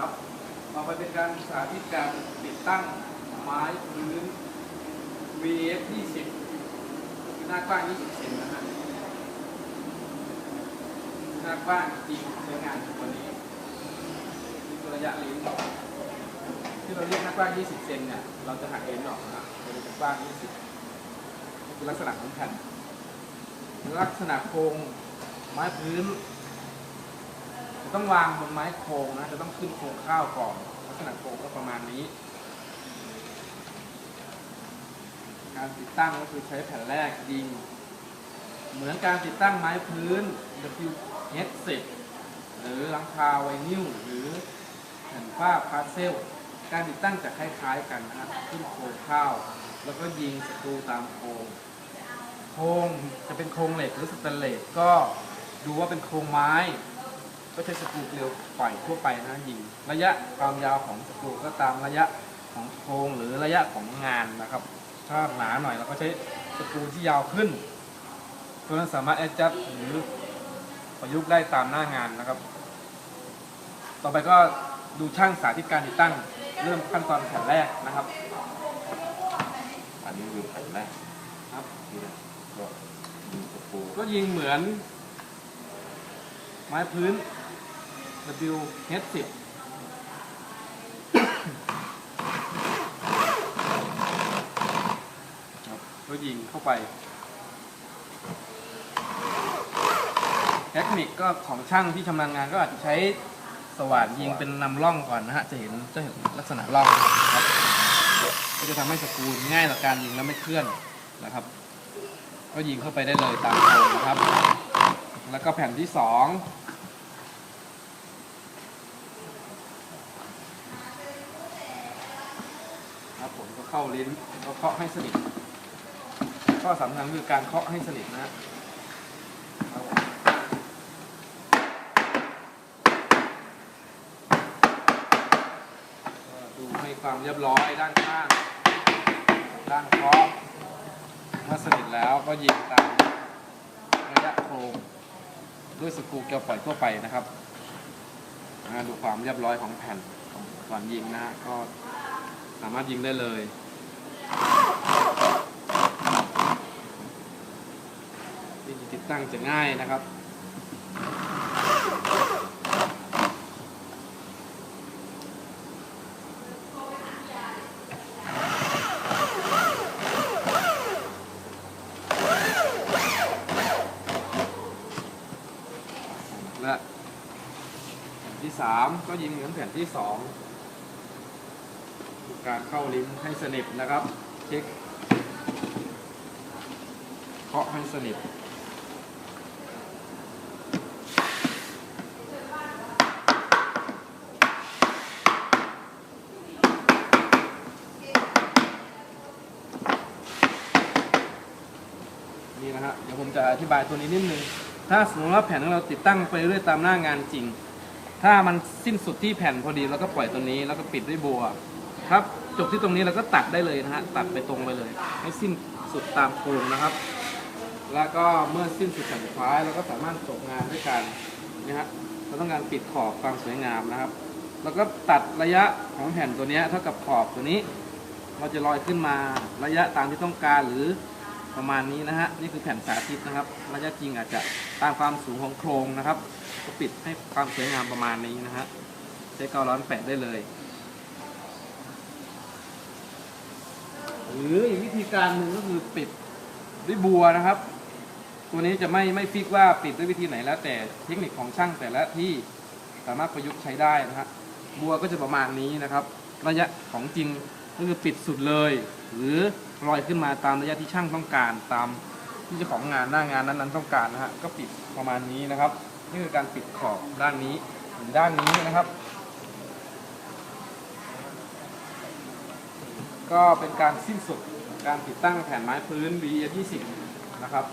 ครับต่อไปเป็นการสาธิตการติดตั้งไม้พื้น VF 20คือหน้ากว้าง 20 เซนนะฮะหน้ากว้างจริงใช้งานตัวนี้นี่คือระยะลิ้นที่เราเรียกหน้ากว้าง 20 เซนเนี่ยเราจะหักเลนออกนะครับโดยเป็นกว้าง 20นี่คือลักษณะของแผ่นลักษณะโครงไม้พื้น ต้องวางบนไม้โครงนะ จะต้องขึ้นโครงข้าวก่อนลักษณะโครงก็ประมาณนี้ การติดตั้งก็คือใช้แผ่นแรกยิง เหมือนการติดตั้งไม้พื้น WH10 หรือหลังคาไวนิลหรือแผ่นฝ้าพาสเซล การติดตั้งจะคล้ายๆกันนะขึ้นโครงข้าว แล้วก็ยิงสกรูตามโครงโครงจะเป็นโครงเหล็กหรือสแตนเลสก็ดูว่าเป็นโครงไม้ ก็ใช้สกรูเกลียวปล่อยทั่วไปนะยิง ระยะความยาวของสกรูก็ตามระยะของโครงหรือระยะของงานนะครับ ถ้าหนาหน่อยเราก็ใช้สกรูที่ยาวขึ้น ตัวนั้นสามารถแอดจัดหรือประยุกต์ได้ตามหน้างานนะครับ ต่อไปก็ดูช่างสาธิตการติดตั้ง เริ่มขั้นตอนแผ่นแรกนะครับอันนี้คือแผ่นแรกครับนี่นะก็ยิงตะปูก็ยิงเหมือน ไม้พื้น WH10 ครับก็ยิงเข้าไป เทคนิคก็ของช่างที่ชำนาญงานก็อาจจะใช้สว่านยิงเป็นนำร่องก่อนนะฮะ จะเห็นจะเห็นลักษณะร่องนะครับก็จะทำให้สกรูง่ายต่อการยิงแล้วไม่เคลื่อนนะครับ ก็ยิงเข้าไปได้เลยตามโครงนะครับ แล้วก็แผ่นที่สอง ครับผมก็เข้าลิ้นก็เคาะให้สนิทข้อสำคัญคือการเคาะให้สนิทนะดูให้ความเรียบร้อยด้านข้างด้านเคาะเมื่อสนิทแล้วก็ยิงตามระยะโครงด้วยสกรูเกลียวปล่อยทั่วไปนะครับดูความเรียบร้อยของแผ่นก่อนยิงนะก็ สามารถยิงได้เลย วิธีติดตั้งจะง่ายนะครับและแผ่นที่สามก็ยิงเหมือนแผ่นที่สอง การเข้าลิ้นให้สนิทนะครับ เช็คเคาะให้สนิทนี่นะฮะเดี๋ยวผมจะอธิบายตัวนี้นิดนึง ถ้าสมมติว่าแผ่นของเราติดตั้งไปเรื่อยตามหน้างานจริง ถ้ามันสิ้นสุดที่แผ่นพอดีเราก็ปล่อยตัวนี้แล้วก็ปิดด้วยบัว ครับจบที่ตรงนี้เราก็ตัดได้เลยนะฮะตัดไปตรงไปเลย ให้สิ้นสุดตามโครงนะครับ แล้วก็เมื่อสิ้นสุดแผ่นสุดท้ายเราก็สามารถจบงานด้วยกันนะฮะเราต้องการปิดขอบความสวยงามนะครับ แล้วก็ตัดระยะของแผ่นตัวนี้เท่ากับขอบตัวนี้ เราจะลอยขึ้นมาระยะตามที่ต้องการหรือประมาณนี้นะฮะนี่คือแผ่นสาธิตนะครับระยะจริงอาจจะตามความสูงของโครงนะครับ ก็ปิดให้ความสวยงามประมาณนี้นะฮะใช้กาวร้อนแปะได้เลย หรืออีกวิธีการหนึ่งก็คือปิดด้วยบัวนะครับ ตัวนี้จะไม่ไม่ฟิกว่าปิดด้วยวิธีไหนแล้ว แต่เทคนิคของช่างแต่ละที่สามารถประยุกต์ใช้ได้นะฮะบัวก็จะประมาณนี้นะครับ ระยะของจริงก็คือปิดสุดเลย หรือลอยขึ้นมาตามระยะที่ช่างต้องการตามที่เจ้าของงานหน้างานนั้นๆต้องการนะฮะก็ปิดประมาณนี้นะครับ นี่คือการปิดขอบด้านนี้ถึงด้านนี้นะครับ ก็เป็นการสิ้นสุดการติดตั้งแผ่นไม้พื้น BE 20 นะครับ